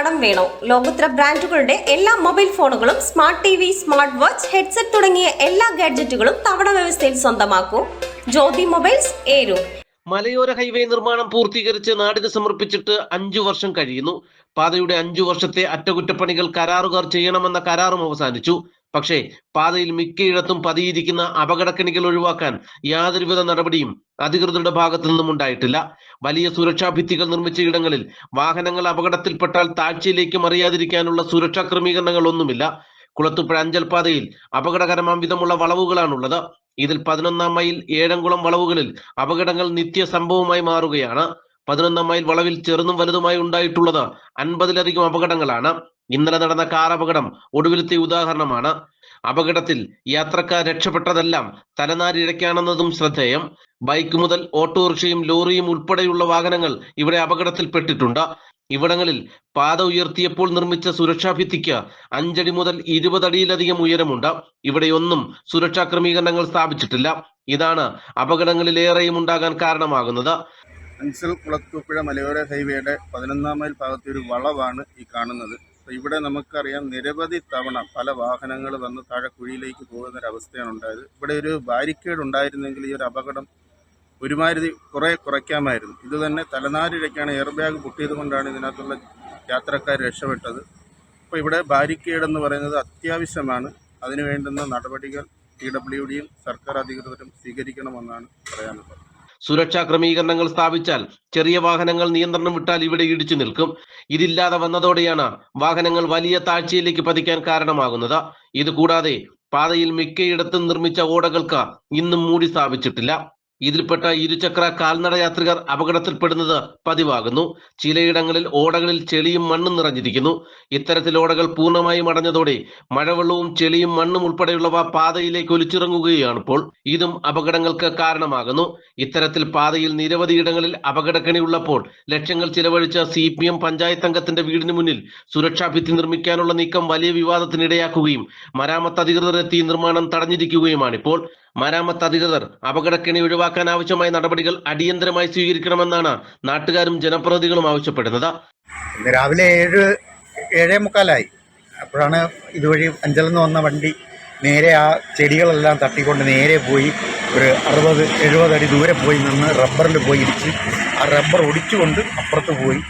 കടം വേണോ? ലോകോത്തര ബ്രാൻഡുകളുടെ എല്ലാ മൊബൈൽ ഫോണുകളും smart TV smart watch headset തുടങ്ങിയ എല്ലാ ഗാഡ്ജറ്റുകളും തവണ വ്യവസ്ഥയിൽ സ്വന്തമാക്കൂ. ജ്യോതി മൊബൈൽസ് ഏരു. മലയോര ഹൈവേ നിർമ്മാണം പൂർത്തീകരിച്ച് നാടിന് സമർപ്പിച്ചിട്ട് അഞ്ചു വർഷം കഴിയുന്നു. പാതയുടെ അഞ്ചു വർഷത്തെ അറ്റകുറ്റപ്പണികൾ കരാറുകാർ ചെയ്യണമെന്ന കരാറും അവസാനിച്ചു. പക്ഷേ പാതയിൽ മിക്കയിടത്തും പതിയിരിക്കുന്ന അപകടക്കണികൾ ഒഴിവാക്കാൻ യാതൊരുവിധ നടപടിയും അധികൃതരുടെ ഭാഗത്തു നിന്നും ഉണ്ടായിട്ടില്ല. വലിയ സുരക്ഷാ ഭിത്തികൾ നിർമ്മിച്ച ഇടങ്ങളിൽ വാഹനങ്ങൾ അപകടത്തിൽപ്പെട്ടാൽ താഴ്ചയിലേക്ക് മറിയാതിരിക്കാനുള്ള സുരക്ഷാ ക്രമീകരണങ്ങൾ ഒന്നുമില്ല കുളത്തുപ്പുഴ അഞ്ചൽ പാതയിൽ അപകടകരമാം വിധമുള്ള വളവുകളാണുള്ളത്. ഇതിൽ പതിനൊന്നാം മൈൽ ഏഴംകുളം വളവുകളിൽ അപകടങ്ങൾ നിത്യ സംഭവമായി മാറുകയാണ്. പതിനൊന്നാം മൈൽ വളവിൽ ചെറുതും വലുതുമായി ഉണ്ടായിട്ടുള്ളത് അൻപതിലധികം അപകടങ്ങളാണ്. ഇന്നലെ നടന്ന കാർ അപകടം ഒടുവിലത്തെ ഉദാഹരണമാണ്. അപകടത്തിൽ യാത്രക്കാർ രക്ഷപ്പെട്ടതെല്ലാം തലനാരിഴയ്ക്കാണെന്നതും ശ്രദ്ധേയം. ബൈക്ക് മുതൽ ഓട്ടോറിക്ഷയും ലോറിയും ഉൾപ്പെടെയുള്ള വാഹനങ്ങൾ ഇവിടെ അപകടത്തിൽപ്പെട്ടിട്ടുണ്ട്. ഇവിടങ്ങളിൽ പാത ഉയർത്തിയപ്പോൾ നിർമ്മിച്ച സുരക്ഷാ ഭിത്തിക്ക് അഞ്ചടി മുതൽ ഇരുപതടിയിലധികം ഉയരമുണ്ട്. ഇവിടെയൊന്നും സുരക്ഷാ ക്രമീകരണങ്ങൾ സ്ഥാപിച്ചിട്ടില്ല. ഇതാണ് അപകടങ്ങളിലേറെയും ഉണ്ടാകാൻ കാരണമാകുന്നത്. അഞ്ചൽ കുളത്തൂപ്പുഴ മലയോര ഹൈവേയുടെ പതിനൊന്നാം മൈൽ ഭാഗത്തെ ഒരു വളവാണ് ഈ കാണുന്നത്. അപ്പോൾ ഇവിടെ നമുക്കറിയാം നിരവധി തവണ പല വാഹനങ്ങൾ വന്ന് താഴെ കുഴിയിലേക്ക് പോകുന്ന ഒരു അവസ്ഥയാണ് ഉണ്ടായത്. ഇവിടെ ഒരു ബാരിക്കേഡ് ഉണ്ടായിരുന്നെങ്കിൽ ഈ ഒരു അപകടം ഒരുമാതിരി കുറേ കുറയ്ക്കാമായിരുന്നു. ഇത് തന്നെ തലനാരിഴയ്ക്കാണ് എയർ ബാഗ് പൊട്ടിയത് കൊണ്ടാണ് ഇതിനകത്തുള്ള യാത്രക്കാർ രക്ഷപ്പെട്ടത്. അപ്പോൾ ഇവിടെ ബാരിക്കേഡ് എന്ന് പറയുന്നത് അത്യാവശ്യമാണ്. അതിനുവേണ്ടുന്ന നടപടികൾ പി ഡബ്ല്യു ഡിയും സർക്കാർ അധികൃതരും സ്വീകരിക്കണമെന്നാണ് പറയാനുള്ളത്. സുരക്ഷാ ക്രമീകരണങ്ങൾ സ്ഥാപിച്ചാൽ ചെറിയ വാഹനങ്ങൾ നിയന്ത്രണം വിട്ടാൽ ഇവിടെ ഇടിച്ചു നിൽക്കും. ഇതില്ലാതെ വന്നതോടെയാണ് വാഹനങ്ങൾ വലിയ താഴ്ചയിലേക്ക് പതിക്കാൻ കാരണമാകുന്നത്. ഇത് കൂടാതെ പാതയിൽ മിക്കയിടത്തും നിർമ്മിച്ച ഓടകൾക്ക് ഇന്നും മൂടി സ്ഥാപിച്ചിട്ടില്ല. ഇതിൽപ്പെട്ട ഇരുചക്ര കാൽനട യാത്രികർ അപകടത്തിൽപ്പെടുന്നത് പതിവാകുന്നു. ചിലയിടങ്ങളിൽ ഓടകളിൽ ചെളിയും മണ്ണും നിറഞ്ഞിരിക്കുന്നു. ഇത്തരത്തിൽ ഓടകൾ പൂർണമായും അടഞ്ഞതോടെ മഴവെള്ളവും ചെളിയും മണ്ണും ഉൾപ്പെടെയുള്ളവ പാതയിലേക്ക് ഒലിച്ചിറങ്ങുകയാണ് ഇപ്പോൾ ഇതും അപകടങ്ങൾക്ക് കാരണമാകുന്നു. ഇത്തരത്തിൽ പാതയിൽ നിരവധി ഇടങ്ങളിൽ അപകടക്കണി ഉള്ളപ്പോൾ ലക്ഷങ്ങൾ ചിലവഴിച്ച സി പി എം പഞ്ചായത്ത് അംഗത്തിന്റെ വീടിന് മുന്നിൽ സുരക്ഷാ ഭിത്തി നിർമ്മിക്കാനുള്ള നീക്കം വലിയ വിവാദത്തിനിടയാക്കുകയും മരാമത്ത് അധികൃതരെത്തി നിർമ്മാണം തടഞ്ഞിരിക്കുകയുമാണിപ്പോൾ. മരാമത്ത് അധികൃതർ അപകടക്കെണി ഒഴിവാക്കാൻ ആവശ്യമായ നടപടികൾ അടിയന്തരമായി സ്വീകരിക്കണമെന്നാണ് നാട്ടുകാരും ജനപ്രതിനിധികളും ആവശ്യപ്പെടുന്നത്. ഇന്ന് രാവിലെ ഏഴ് ഏഴേ മുക്കാലായി. അപ്പോഴാണ് ഇതുവഴി അഞ്ചലെന്ന് വന്ന വണ്ടി നേരെ ആ ചെടികളെല്ലാം തട്ടിക്കൊണ്ട് നേരെ പോയി. ഒരു അറുപത് എഴുപത് അടി ദൂരെ പോയി നിന്ന് റബ്ബറിൽ പോയി ഇടിച്ച് ആ റബ്ബർ ഒടിച്ചുകൊണ്ട് അപ്പുറത്ത് പോയി.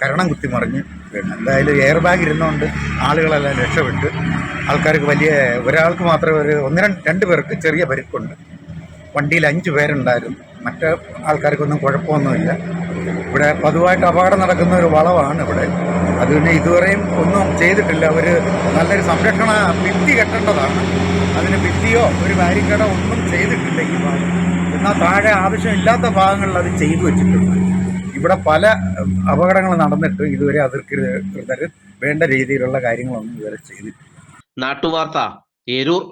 കരണം കുത്തിമറിഞ്ഞ് വീണ്. എന്തായാലും എയർ ബാഗ് ഇരുന്നുകൊണ്ട് ആളുകളെല്ലാം രക്ഷപ്പെട്ട്. ആൾക്കാർക്ക് വലിയ ഒരാൾക്ക് മാത്രമേ ഒരു ഒന്ന് രണ്ട് രണ്ട് പേർക്ക് ചെറിയ പരിക്കുണ്ട്. വണ്ടിയിൽ അഞ്ച് പേരുണ്ടായിരുന്നു. മറ്റ് ആൾക്കാർക്കൊന്നും കുഴപ്പമൊന്നുമില്ല. ഇവിടെ പതിവായിട്ട് അപകടം നടക്കുന്ന ഒരു വളവാണ് ഇവിടെ. അത് പിന്നെ ഇതുവരെയും ഒന്നും ചെയ്തിട്ടില്ല. അവർ നല്ലൊരു സംരക്ഷണ ഭിത്തി കെട്ടേണ്ടതാണ്. അതിന് ഭിത്തിയോ ഒരു ബാരിക്കേഡോ ഒന്നും ചെയ്തിട്ടില്ല ഈ ഭാഗം എന്നാൽ താഴെ ആവശ്യമില്ലാത്ത ഭാഗങ്ങളിൽ അത് ചെയ്തു വെച്ചിട്ടുണ്ട്. ഇവിടെ പല അപകടങ്ങൾ നടന്നിട്ട് ഇതുവരെ അതിർത്തി വേണ്ട രീതിയിലുള്ള കാര്യങ്ങളൊന്നും ഇതുവരെ ചെയ്തിട്ടില്ല. നാട്ടുവാർത്ത ഏരൂർ.